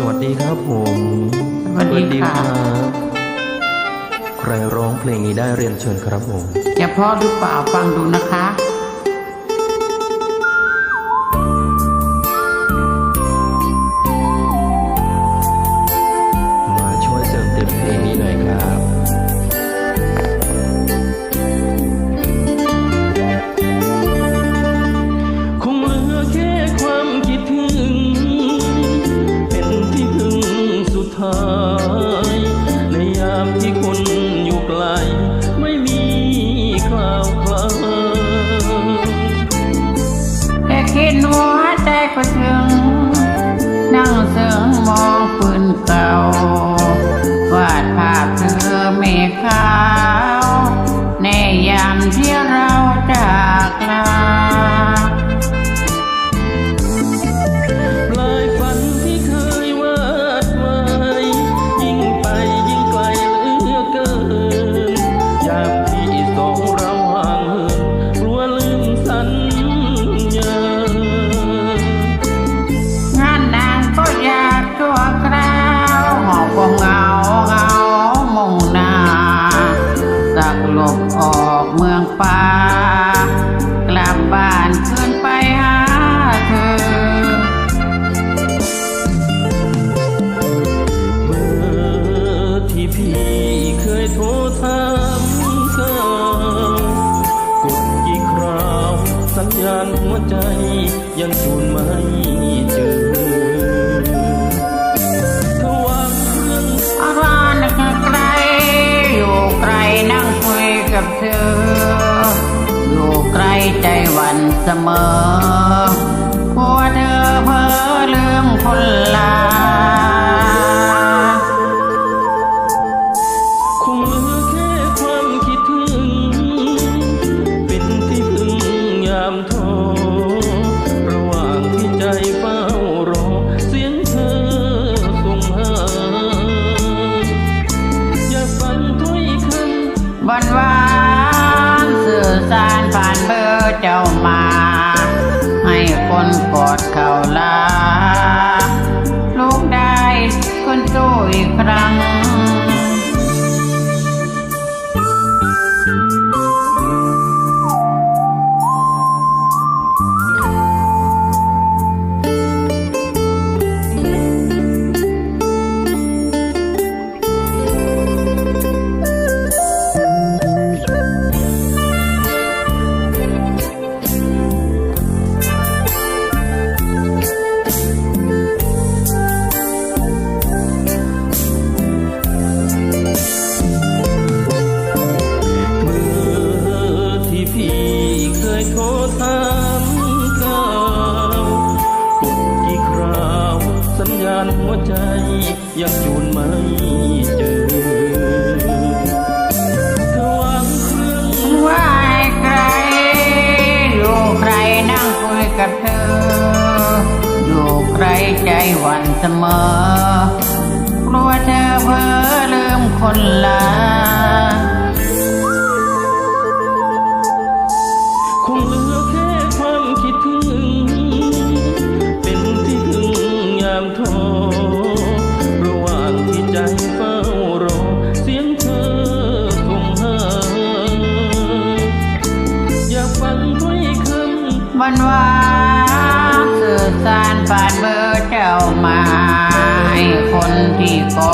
สวัสดีครับผมสวัสดีค่ะบใครร้องเพลงนี้ได้เรียนเชิญครับผมจะเพราะหรือเปล่าฟังดูนะคะ ท้าย ในยามที่คนอยู่ไกล ไม่มีคราวคลาแค่คิดหัวใจก็ถึง นั่งเสืองมองปืนเก่าวาดภาพเธอเมฆาานคืนไปหาเธอเบอร์ที่พี่เคยโทรถามข่าวกดกี่คราวสัญญาณหัวใจยังจูนไม่ เสมอกลัวเธอเพ้อลืมคนลา คงเหลือแค่ความคิดถึง เป็นที่พึ่งยามท้อระหว่างที่ใจเฝ้ารอ เสียงเธอส่งหา อย่าฟังถ้อยคำวันวา ลา ลูกได้คนสู้อีกครั้ง ยังจูนไม่เจอเธอวางเครื่องว่าใครอยู่ใครนั่งคุยกับเธออยู่ใครใจหวั่นเสมอกลัวเธอเพ้อลืมคนลา นวาสื่อสารผ่านเบอร์เจ้ามาให้คนที่ก